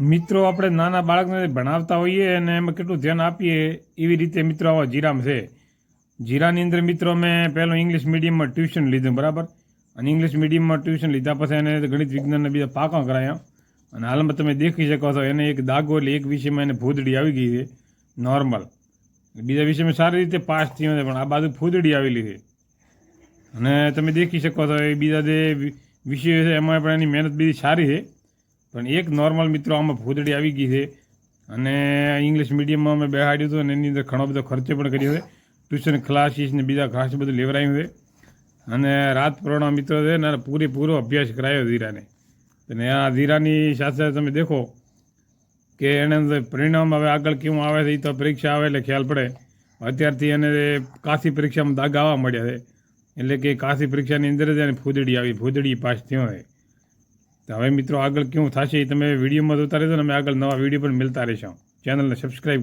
મિત્રો, આપણે નાના બાળકને ભણાવતા હોઈએ અને એમાં કેટલું ધ્યાન આપીએ, એવી રીતે મિત્રો, આવા જીરામ છે. જીરાની અંદર મિત્રો મેં પહેલું ઇંગ્લિશ મીડિયમમાં ટ્યુશન લીધું, બરાબર? અને ઇંગ્લિશ મીડિયમમાં ટ્યુશન લીધા પછી એને ગણિત વિજ્ઞાનના બીજા પાકા કરાયા. અને હાલમાં તમે દેખી શકો છો, એને એક દાગો એટલે એક વિષયમાં એને ફૂદડી આવી ગઈ છે નોર્મલ બીજા વિષયમાં સારી રીતે પાસ થયો છે, પણ આ બાજુ ફૂદડી આવેલી છે. અને તમે દેખી શકો છો, એ બીજા જે વિષયો છે, એમાં પણ એની મહેનત બીજી સારી છે. પણ એક નોર્મલ મિત્રો આમાં ફૂદડી આવી ગઈ છે. અને ઇંગ્લિશ મીડિયમમાં અમે બેહાડ્યું હતું અને એની અંદર ઘણો બધો ખર્ચો પણ કર્યો છે. ટ્યુશન ક્લાસીસ ને બીજા ખાસ બધું લેવરાયું છે. અને રાત પ્રણા મિત્રો છે ને પૂરેપૂરો અભ્યાસ કરાયો ધીરાને. અને આ ધીરાની સાથે તમે દેખો કે એને અંદર પરિણામ હવે આગળ કેવું આવે છે એ તો પરીક્ષા આવે એટલે ખ્યાલ પડે. અત્યારથી એને કાશી પરીક્ષામાં દાગા આવવા મળ્યા છે. એટલે કે કાશી પરીક્ષાની અંદર જ એને ફૂદડી આવી ફૂદડી પાસ થયો છે. તો હવે મિત્રો આગળ કેવું થશે એ તમે વિડીયોમાં જોતા રહેશો ને અમે આગળ નવા વીડિયો પણ મળતા રહેશો. ચેનલને સબસ્ક્રાઈબ